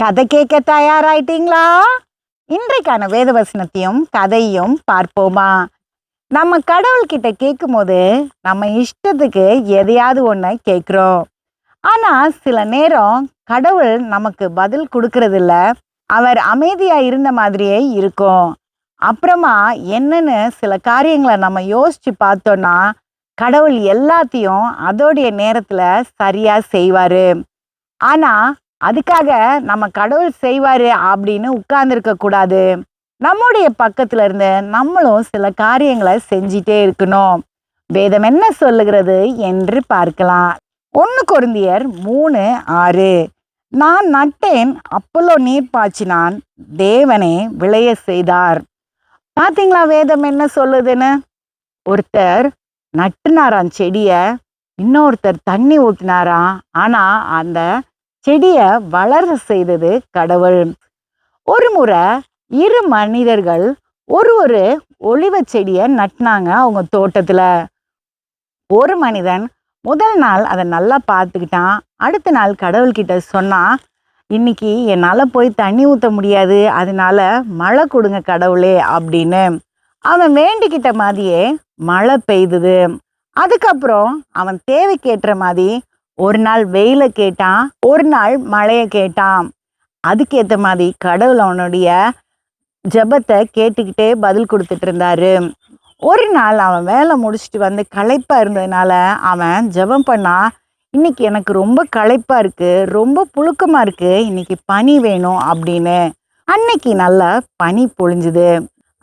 கதை கேட்க தயாராயிட்டீங்களா? இன்றைக்கான வேத வசனத்தையும் கதையும் பார்ப்போமா? நம்ம கடவுள்கிட்ட கேட்கும்போது நம்ம இஷ்டத்துக்கு எதையாவது ஒன்று கேட்குறோம். ஆனால் சில நேரம் கடவுள் நமக்கு பதில் கொடுக்கறதில்ல. அவர் அமைதியாக இருந்த மாதிரியே இருக்கும். அப்புறமா என்னன்னு சில காரியங்களை நம்ம யோசித்து பார்த்தோன்னா கடவுள் எல்லாத்தையும் அதோடைய நேரத்தில் சரியாக செய்வார். ஆனால் அதுக்காக நம்ம கடவுள் செய்வார் அப்படின்னு உட்கார்ந்துருக்க கூடாது. நம்முடைய பக்கத்துல இருந்து நம்மளும் சில காரியங்களை செஞ்சிட்டே இருக்கணும். வேதம் என்ன சொல்லுகிறது என்று பார்க்கலாம். ஒன்று குருந்தியர் மூணு ஆறு. நான் நட்டேன் அப்பல்லோ நீர் பாய்ச்சினான் தேவனே விளைய செய்தார். பார்த்தீங்களா வேதம் என்ன சொல்லுதுன்னு? ஒருத்தர் நட்டுனாராம் செடியை இன்னொருத்தர் தண்ணி ஊற்றினாராம் ஆனால் அந்த செடியை வளர செய்தது கடவுள். ஒரு முறை இரு மனிதர்கள் ஒரு ஒரு ஒளிவ செடியை நட்டினாங்க அவங்க தோட்டத்துல. ஒரு மனிதன் முதல் நாள் அதை நல்லா பார்த்துக்கிட்டான் அடுத்த நாள் கடவுள்கிட்ட சொன்னால் இன்னைக்கு என்னால் போய் தண்ணி ஊற்ற முடியாது அதனால மழை கொடுங்க கடவுளே அப்படின்னு. அவன் வேண்டிக்கிட்ட மாதிரியே மழை பெய்துது. அதுக்கப்புறம் அவன் தேவைக்கேற்ற மாதிரி ஒரு நாள் வெயில கேட்டான் ஒரு நாள் மழையை கேட்டான். அதுக்கேற்ற மாதிரி கடவுள் அவனுடைய ஜெபத்தை கேட்டுக்கிட்டே பதில் கொடுத்துட்டு இருந்தாரு. ஒரு நாள் அவன் வேலை முடிச்சுட்டு வந்து களைப்பா இருந்ததுனால அவன் ஜெபம் பண்ணா இன்னைக்கு எனக்கு ரொம்ப களைப்பா இருக்கு ரொம்ப புழுக்கமா இருக்கு இன்னைக்கு பனி வேணும் அப்படின்னு. அன்னைக்கு நல்லா பனி பொழிஞ்சுது.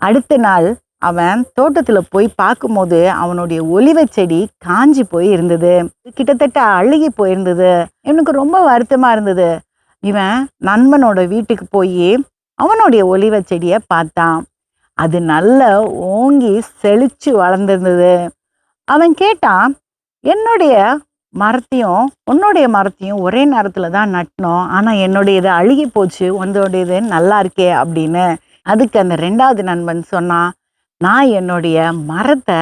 அடுத்த நாள் அவன் தோட்டத்துல போய் பார்க்கும்போது அவனுடைய ஒலிவ செடி காஞ்சி போய் இருந்தது. கிட்டத்தட்ட அழுகி போயிருந்தது இவனுக்கு ரொம்ப வருத்தமா இருந்தது. இவன் நண்பனோட வீட்டுக்கு போய் அவனுடைய ஒலிவ செடியை பார்த்தான். அது நல்ல ஓங்கி செழிச்சு வளர்ந்துருந்தது. அவன் கேட்டான் என்னுடைய மரத்தையும் உன்னுடைய மரத்தையும் ஒரே நேரத்தில் தான் நட்டினோம். ஆனால் என்னுடையது அழுகி போச்சு உன்னுடையது நல்லா இருக்கே அப்படின்னு. அதுக்கு அந்த ரெண்டாவது நண்பன் சொன்னான் நான் என்னுடைய மரத்தை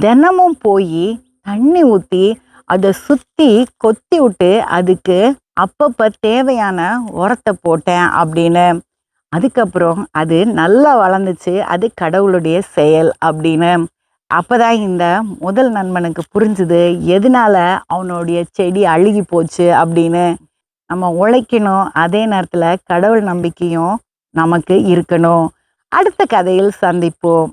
தினமும் போய் தண்ணி ஊற்றி அதை சுற்றி கொத்தி விட்டு அதுக்கு அப்பப்போ தேவையான உரத்தை போட்டேன் அப்படின்னு. அதுக்கப்புறம் அது நல்லா வளர்ந்துச்சு. அது கடவுளுடைய செயல் அப்படின்னு. அப்போதான் இந்த முதல் நண்பனுக்கு புரிஞ்சுது எதனால அவனுடைய செடி அழுகி போச்சு அப்படின்னு. நம்ம உழைக்கணும். அதே நேரத்தில் கடவுள் நம்பிக்கையும் நமக்கு இருக்கணும். அடுத்த கதையில் சந்திப்போம்.